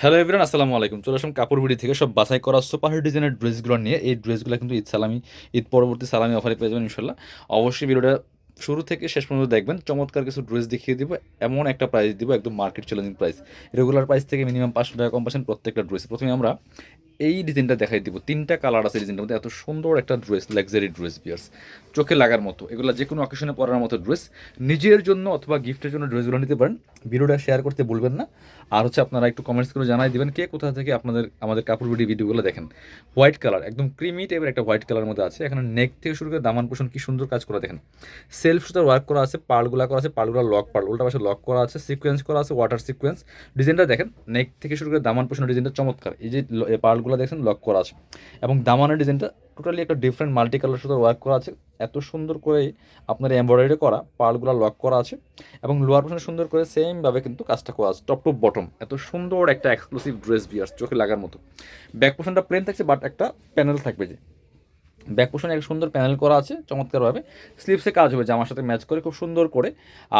Hello everyone আসসালামু আলাইকুম। চলে আসলাম কাপড় বিড়ি থেকে। সব বাছাই করা সুপার ডিজাইনের ড্রেসগুলো নিয়ে। এই ড্রেসগুলো কিন্তু ঈদ সালামি, ঈদ পরবর্তী সালামি অফারে পেয়ে যাবেন ইনশাল্লাহ অবশ্যই ভিডিওটা শুরু থেকে শেষ পর্যন্ত দেখবেন। চমৎকার কিছু ড্রেস দেখিয়ে দিব। এমন একটা প্রাইস দিব, একদম market challenging price regular price থেকে মিনিমাম পাঁচশো টাকা কম পাচ্ছেন প্রত্যেকটা ড্রেস। প্রথমে আমরা এই ডিজাইনটা দেখাই দিব। তিনটা কালার আছে ডিজাইনটার মধ্যে। এত সুন্দর একটা ড্রেস লাক্সারি ড্রেস বিয়ার্স চোখে লাগার মতো। এগুলো যে কোনো অকেশনে পরার মতো ড্রেস নিজের জন্য অথবা গিফটের জন্য ড্রেসগুলো নিতে পারেন। ভিডিওটা শেয়ার করতে বলবেন না। আর হচ্ছে আপনারা একটু কমেন্টস করে জানাই দিবেন কে কোথা থেকে আপনাদের, আমাদের কাপড় ভিডিও ভিডিওগুলো দেখেন। হোয়াইট কালার একদম ক্রিমি টাইপের একটা হোয়াইট কালার মধ্যে আছে। এখানে নেক থেকে শুরু করে দামান পোষণ কি সুন্দর কাজ করা দেখেন। সেলফ সুতার ওয়ার্ক করা আছে পার্লগুলা করা আছে পার্লগুলো লক পার্ল উল্টা পাশে লক করা আছে সিকোয়েন্স করা আছে ওয়াটার সিকোয়েন্স ডিজাইনটা দেখেন নেক থেকে শুরু করে দামান পোষণ ডিজাইনটা চমৎকার। এই যে ল- এই দেখছেন লক করা আছে। এবং দামানের ডিজাইনটা টোটালি একটা ডিফারেন্ট মাল্টি কালার সুতার ওয়ার্ক করা আছে। এত সুন্দর করে আপনার এমব্রয়ডারি করা পার্লগুলো লক করা আছে। এবং লোয়ার পোর্শনে সুন্দর করে সেমভাবে কিন্তু কাজটা করা আছে টপ টু বটম এত সুন্দর একটা এক্সক্লুসিভ ড্রেস বিয়ার্স, চোখে লাগার মতো। ব্যাক পোর্শনটা প্লেন থাকছে বাট একটা প্যানেল থাকবে যে। ব্যাক পোর্শনে একটা সুন্দর প্যানেল করা আছে, চমৎকারভাবে। স্লিপসে কাজ হবে জামার সাথে ম্যাচ করে খুব সুন্দর করে।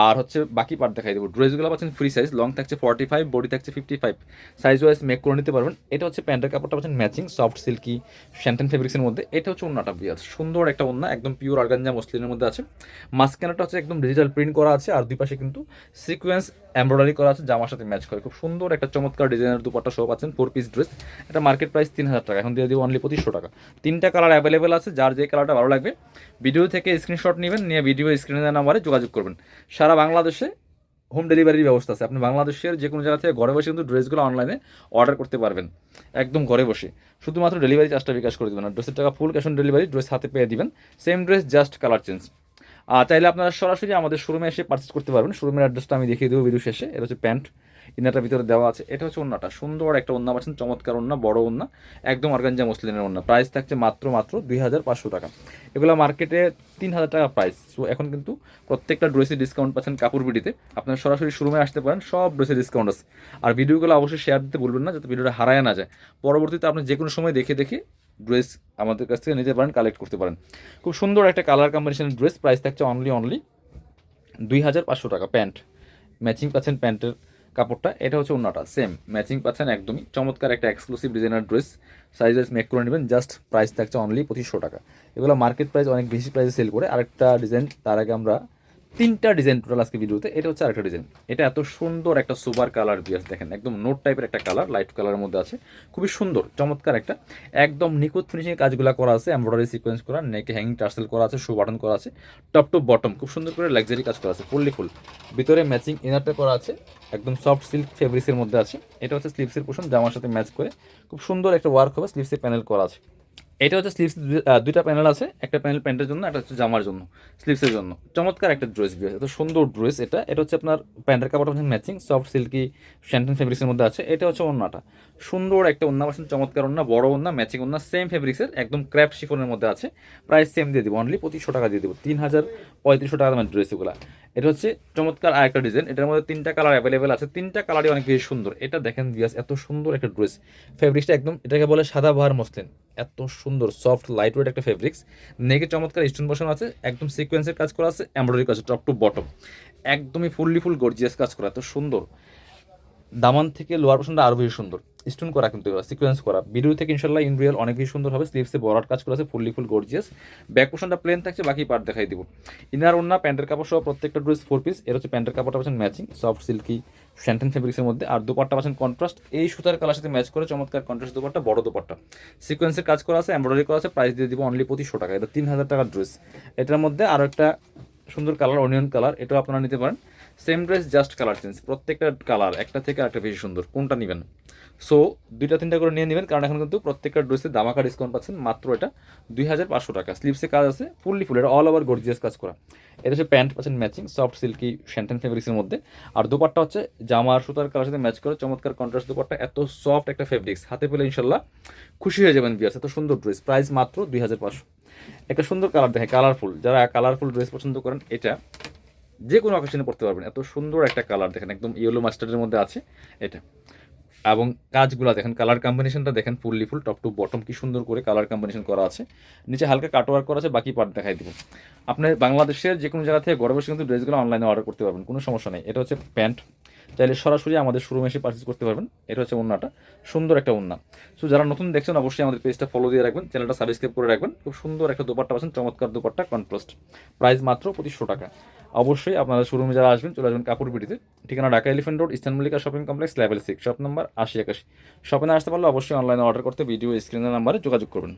আর হচ্ছে বাকি পার্ট দেখাই দেবো। ড্রেসগুলো পাচ্ছেন ফ্রি সাইজ লং থাকছে ফর্টি ফাইভ বডি থাকছে fifty five size wise make করে নিতে পারবেন। এটা হচ্ছে প্যান্টের কাপড়টা পাচ্ছেন ম্যাচিং সফট সিল্কি শ্যান্টেন ফেব্রিক্সের মধ্যে। এটা হচ্ছে ওন্নাটা বিয়ার সুন্দর একটা ওন্না একদম পিওর আর্গানজা মসলিনের মধ্যে আছে। মাঝখানেটা হচ্ছে একদম ডিজিটাল প্রিন্ট করা আছে, আর দুই পাশে কিন্তু সিকোয়েন্স এমব্রয়ডারি করা আছে জামার সাথে ম্যাচ করে। খুব সুন্দর একটা চমৎকার ডিজাইনের দুপাট্টা সব আছেন ফোর পিস ড্রেস এটা মার্কেট প্রাইস তিন হাজার টাকা। এখন দিয়ে দিব অনলি পঁচিশশো টাকা। তিনটা কালার অ্যাভেলেবেল আছে, যার যে কালারটা ভালো লাগবে ভিডিও থেকে স্ক্রিনশট নেবেন, নিয়ে ভিডিও স্ক্রিনে নাম্বারে যোগাযোগ করবেন। সারা বাংলাদেশে হোম ডেলিভারির ব্যবস্থা আছে। আপনি বাংলাদেশের যে কোনো জায়গা থেকে ঘরে বসে কিন্তু ড্রেসগুলো অনলাইনে অর্ডার করতে পারবেন, একদম ঘরে বসে। শুধুমাত্র ডেলিভারি চার্জটা বিকাশ করে দেবেন, আর ড্রেসের টাকা full cash on delivery dress হাতে পেয়ে দিবেন same dress just colour change আর চাইলে আপনারা সরাসরি আমাদের শোরুমে এসে পারচেস করতে পারবেন। শোরুমের অ্যাড্রেসটা আমি দেখিয়ে দেবো ভিডিও শেষে, এটা হচ্ছে প্যান্ট। ইনারটার ভিতরে দেওয়া আছে। এটা হচ্ছে ওন্নাটা সুন্দর একটা ওন্না পাচ্ছেন, চমৎকার ওন্না বড় ওন্না একদম অর্গানজা মসলিনের ওন্না প্রাইস থাকছে মাত্র মাত্র দুই হাজার পাঁচশো টাকা। এগুলো মার্কেটে তিন হাজার টাকা প্রাইস। সো এখন কিন্তু প্রত্যেকটা ড্রেসে ডিসকাউন্ট পাচ্ছেন কাপড় বিডিতে। আপনারা সরাসরি শোরুমে আসতে পারেন, সব ড্রেসে ডিসকাউন্ট আছে। আর ভিডিওগুলো অবশ্যই শেয়ার দিতে বলবেন না, যাতে ভিডিওটা হারায় না যায়। পরবর্তীতে আপনি যে কোনো সময় দেখে দেখে ড্রেস আমাদের কাছ থেকে নিতে পারেন কালেক্ট করতে পারেন। খুব সুন্দর একটা কালার কম্বিনেশনের ড্রেস প্রাইস থাকছে অনলি অনলি দুই হাজার পাঁচশো টাকা। প্যান্ট। ম্যাচিং পাচ্ছেন প্যান্টের কাপড়টা, এটা হচ্ছে অন্যটা সেম ম্যাচিং পাচ্ছেন একদমই। চমৎকার একটা exclusive designer dress size wise make করে নেবেন জাস্ট প্রাইস থাকছে অনলি পঁচিশশো টাকা। এগুলো মার্কেট প্রাইস অনেক বেশি প্রাইসে সেল করে। আরেকটা ডিজাইন তার আগে আমরা তিনটা ডিজাইন টোটাল আজকে ভিডিওতে এটা হচ্ছে আরেকটা ডিজাইন এটা এত সুন্দর একটা সুপার কালার বিয়াস দেখেন, একদম নোট টাইপের একটা কালার লাইট কালারের মধ্যে আছে। খুবই সুন্দর, চমৎকার একটা। একদম নিখুঁত ফিনিশিং কাজগুলো করা আছে এমব্রয়ডারি সিকোয়েন্স করা নেকে হ্যাঙ্গিং টার্সেল করা আছে শো বাটন করা আছে টপ টু বটম খুব সুন্দর করে লাক্সারি কাজ করা আছে ফুললি ফুল ভিতরে ম্যাচিং ইনারটা করা আছে, একদম সফট সিল্ক ফেব্রিক্সের মধ্যে আছে। এটা হচ্ছে স্লিপসের পোষণ জামার সাথে ম্যাচ করে, খুব সুন্দর একটা ওয়ার্ক হবে স্লিপসের প্যানেল করা আছে। এটা হচ্ছে স্লিভস দুইটা প্যানেল আছে। একটা প্যানেল প্যান্টের জন্য, একটা হচ্ছে জামার জন্য স্লিভসের জন্য। চমৎকার একটা ড্রেস বিয়ে এত সুন্দর ড্রেস এটা। এটা হচ্ছে আপনার প্যান্টের কাপড়টা হচ্ছে ম্যাচিং সফট সিল্কি শ্যান্টেন ফেব্রিক্সের মধ্যে আছে। এটা হচ্ছে অন্যটা সুন্দর একটা অন্য পাচ্ছেন, চমৎকার অন্য বড় অন্য ম্যাচিং অন্য সেম ফেব্রিক্সের একদম ক্র্যাফট শিফনের মধ্যে আছে। প্রাইস সেম দিয়ে দিব অনলি পঁচিশশো টাকা দিয়ে দেবো। তিন হাজার পঁয়ত্রিশশো টাকা দামের ড্রেস এগুলো। এটা হচ্ছে চমৎকার আরেকটা ডিজাইন এটার মধ্যে তিনটা কালার অ্যাভেলেবেল আছে। তিনটা কালারই অনেক বেশি সুন্দর। এটা দেখেন বিয়াস এত সুন্দর একটা ড্রেস ফেব্রিক্সটা একদম, এটাকে বলে সাদা বাহার মসলিন। এত সুন্দর সফট লাইট ওয়েট একটা ফেব্রিক্স নেকে চমৎকার স্টোন বসানো আছে, একদম সিকোয়েন্সের কাজ করা আছে এমব্রয়ডারি কাজ টপ টু বটম একদমই ফুললি ফুল গর্জিয়াস কাজ করা, এত সুন্দর। দামান থেকে লোয়ার পোর্শনটা আরও বেশি সুন্দর। স্টোন করা কিন্তু সিকোয়েন্স করা। ভিডিও থেকে ইনশাল্লাহ ইন রিয়েল অনেক বেশি সুন্দর হবে। স্লিভসে বরাট কাজ করা আছে ফুললি ফুল গর্জিয়াস ব্যাক পোর্শনটা প্লেন থাকছে, বাকি পার্ট দেখাই দিব। ইনার ওন্না প্যান্টের কাপড় সহ প্রত্যেকটা ড্রেস ফোর পিস এর হচ্ছে প্যান্টের কাপড়টা পাচ্ছেন ম্যাচিং সফট সিল্কি শ্যান্টেন ফেব্রিক্সের মধ্যে। আর দুপাট্টা পাচ্ছেন কন্ট্রাস্ট এই সুতার কালার সাথে ম্যাচ করে চমৎকার কন্ট্রাস্ট দুপাট্টা, বড় দুপাট্টা। সিকোয়েন্সের কাজ করা আছে এমব্রয়ডারি করা আছে প্রাইস দিয়ে দিব অনলি পঁচিশশো টাকা। এটা তিন হাজার টাকার ড্রেস এটার মধ্যে আরও একটা সুন্দর কালার অনিয়ন কালার এটাও আপনারা নিতে পারেন। Same dress just colour change প্রত্যেকটা কালার একটা থেকে একটা বেশি সুন্দর। কোনটা নেবেন? সো দুইটা তিনটা করে নিয়ে নেবেন, কারণ এখন কিন্তু প্রত্যেকটা ড্রেসে দামাকা ডিসকাউন্ট পাচ্ছেন মাত্র এটা দুই হাজার পাঁচশো টাকা। স্লিপসে কাজ আছে ফুললি ফুল এটা অল ওভার গর্জিয়াস কাজ করা। এটা হচ্ছে প্যান্ট, পাচ্ছেন ম্যাচিং সফট সিল্কি শ্যান্টেন ফেব্রিক্সের মধ্যে। আর দুপাট্টা হচ্ছে জামার সুতার কালার সাথে ম্যাচ করে, চমৎকার কন্ট্রাস্ট দুপাট্টা, এত সফট একটা ফেব্রিক্স হাতে পেলে ইনশাল্লাহ খুশি হয়ে যাবেন বিয়াস এত সুন্দর ড্রেস প্রাইস মাত্র দুই হাজার পাঁচশো। একটা সুন্দর কালার দেখে কালারফুল যারা কালারফুল ড্রেস পছন্দ করেন, এটা যে কোনো অকেশনে পড়তে পারবেন। এত সুন্দর একটা কালার দেখেন একদম ইয়েলো মাস্টার্ডের মধ্যে আছে এটা। এবং কাজগুলো, দেখেন কালার কম্বিনেশনটা দেখেন fully full top to bottom কি সুন্দর করে কালার কম্বিনেশন করা আছে। নিচে হালকা কাটওয়ার্ক করা আছে, বাকি পার্ট দেখাই দিব। আপনার বাংলাদেশের যে কোনো জায়গা থেকে গরমের কিন্তু ড্রেসগুলো অনলাইনে অর্ডার করতে পারবেন, কোনো সমস্যা নেই। এটা হচ্ছে প্যান্ট চাইলে সরাসরি আমাদের শোরুমে এসে পারচেস করতে পারবেন। এটা হচ্ছে ওন্নাটা। সুন্দর একটা ওন্না। সো যারা নতুন দেখছেন, অবশ্যই আমাদের পেজটা ফলো দিয়ে রাখবেন। চ্যানেলটা সাবস্ক্রাইব করে রাখবেন। খুব সুন্দর একটা দোপাট্টা পাচ্ছেন, চমৎকার দোপাট্টা কন্ট্রাস্ট প্রাইস মাত্র পঁচিশশো টাকা। অবশ্যই আপনারা শোরুমে যারা আসবেন, চলে আসবেন কাপড় পিটিতে ঠিকানা Dhaka Elephant Road Eastern Mallika shopping complex level six shop number আশি একাশি। শপে না আসতে পারলে অবশ্যই অনলাইনে অর্ডার করতে ভিডিও স্ক্রিনের নাম্বারে যোগাযোগ করবেন।